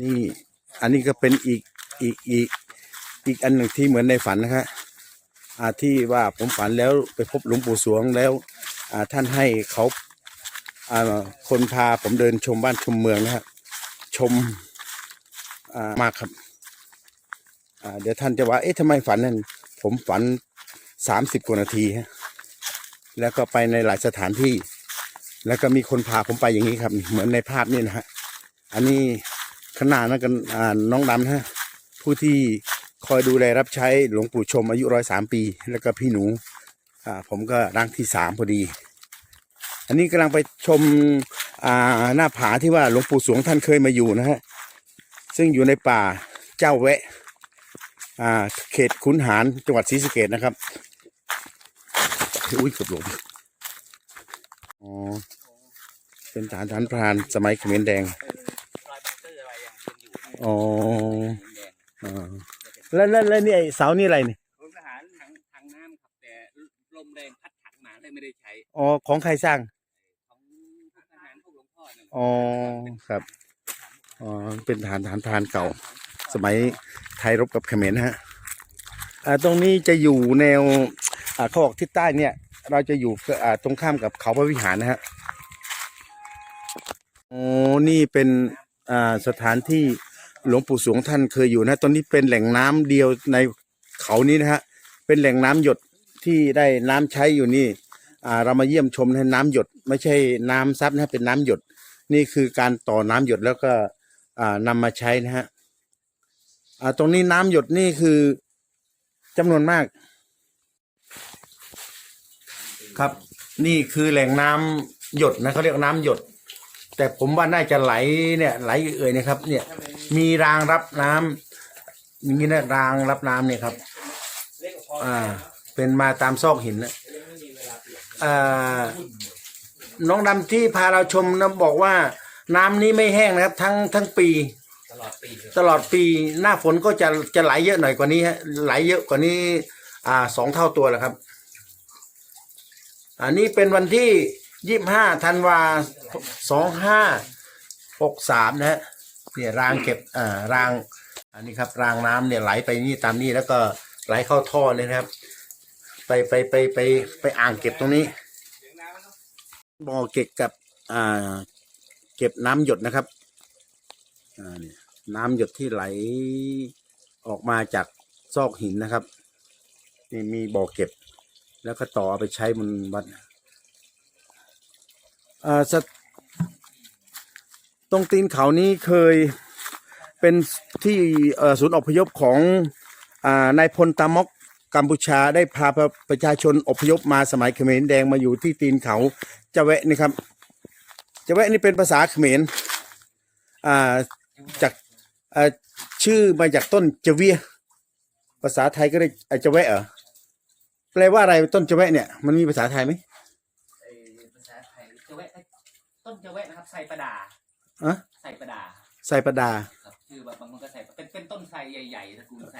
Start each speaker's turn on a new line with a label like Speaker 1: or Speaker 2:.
Speaker 1: นี่อันนี้ก็เป็นอีกอีกอีกอีกอันหนึ่งที่เหมือนในฝันนะครับอาที่ว่าผมฝันแล้วไปพบหลวงปู่สวงแล้วอาท่านให้เขาอาคนพาผมเดินชมบ้านชมเมืองนะครับชมมากครับเดี๋ยวท่านจะว่า เอ๊ะทำไมฝันนั่น ผมฝันสามสิบกว่านาทีฮะ แล้วก็ไปในหลายสถานที่ แล้วก็มีคนพาผมไปอย่างนี้ครับ เหมือนในภาพนี่นะฮะ อันนี้ ขนาดนั้นกันอ่าน้องดำนะฮะผู้ที่คอยดูแลรับใช้หลวงปู่ชมอายุร้อยสามปี แล้วก็พี่หนูอ่าผมก็ร่างที่สามพอดี อันนี้กำลังไปชมอ่าหน้าผาที่ว่าหลวงปู่สวงท่านเคยมาอยู่นะฮะซึ่งอยู่ในป่าเจ้าแวะอ่าเขตขุนหารจังหวัดศรีสะเกดนะครับอุ้ยกบหลงอ๋อเป็นฐานฐานพรานสมัยเขมรแดง
Speaker 2: ยังยังอยู่ใน
Speaker 1: อ๋อ
Speaker 2: แดง
Speaker 1: อ่าแล้วแล้วแล้วนี่ไอเสานี่อะไรนี่
Speaker 2: รถทหารถังถังน้ำครับแต่ลมแรงพัดถังมาเลยไม่ได้ใช้
Speaker 1: อ๋อของใครสร้าง
Speaker 2: ของทหารพวกหลวงพ่อเนี่ย
Speaker 1: อ๋อครับอ๋อเป็นฐานฐานพรานเก่า สมัยไทยรบกับเขมรนะฮะอ่าตรงนี้จะอยู่แนวอ่าเขาบอกทิศใต้เนี่ย เราจะอยู่อ่าตรงข้ามกับเขาพระวิหารนะฮะโอ้นี่เป็น อ่าสถานที่หลวงปู่สวงท่านเคยอยู่นะ ตอนนี้เป็นแหล่งน้ำเดียวในเขานี้นะฮะ เป็นแหล่งน้ำหยดที่ได้น้ำใช้อยู่นี่อ่าเรามาเยี่ยมชมนะน้ำหยด ไม่ใช่น้ำซับนะเป็นน้ำหยด นี่คือการต่อน้ำหยดแล้วก็อ่านำมาใช้นะฮะอ่าตรงนี้น้ำหยดนี่คือจำนวนมาก ครับ นี่คือแหล่งน้ำหยดนะเขาเรียกน้ำหยด แต่ผมว่าน่าจะไหลเนี่ยไหลเอ่ยนะครับ เนี่ย มีรางรับน้ำอย่างนี้นะรางรับน้ำเนี่ยครับ อ่า เป็นมาตามซอกหินนะอ่าน้องดำที่พาเราชมนะบอกว่า น้ำนี้ไม่แห้งนะครับ ทั้งทั้งปี
Speaker 2: ตลอดปี
Speaker 1: ตลอดปีหน้าฝนก็จะจะไหลเยอะหน่อยกว่านี้ฮะไหลเยอะกว่านี้ อ่าสองเท่าตัวแหละครับ อันนี้เป็นวันที่ ยี่ห้าธันวาสองห้าหกสามนะฮะเนี่ยรางเก็บอ่าราง อันนี้ครับรางน้ำเนี่ยไหลไปนี่ตามนี่แล้วก็ไหลเข้าท่อเลยนะครับ ไปไปไปไปไปอ่างเก็บตรงนี้บ่อเก็บกับอ่าเก็บน้ำหยดนะครับอ่าเนี่ยน้ำหยดที่ไหลออกมาจากซอกหินนะครับนี่มีบ่อเก็บ แล้วก็ต่อเอาไปใช้บนวัดอ่าสถ ตรงตีนเขานี้เคยเป็นที่ศูนย์อพยพของอนายพลตามกกัมพูชาได้พาประประชาชนอพยพมาสมัยเขมรแดงมาอยู่ที่ตีนเขาจะแวะนี่ครับจะแวะนี่เป็นภาษาเขมรจากาชื่อมาจากต้นจะเวียภาษาไทยก็ได้จะแวะเหรอแปลว่าอะไรต้นจะแวะเนี่ยมันมีภาษาไทยไหม
Speaker 2: เอ่อภาษาไทยจะแวะ ต้นจะแวะนะครับไซประดา
Speaker 1: อะ
Speaker 2: ไซประดา
Speaker 1: ไซประดา
Speaker 2: ครับ คือแบบบางคนก็ใส่เป็นเป็นต้นไทรใหญ่ๆตระกูลไทร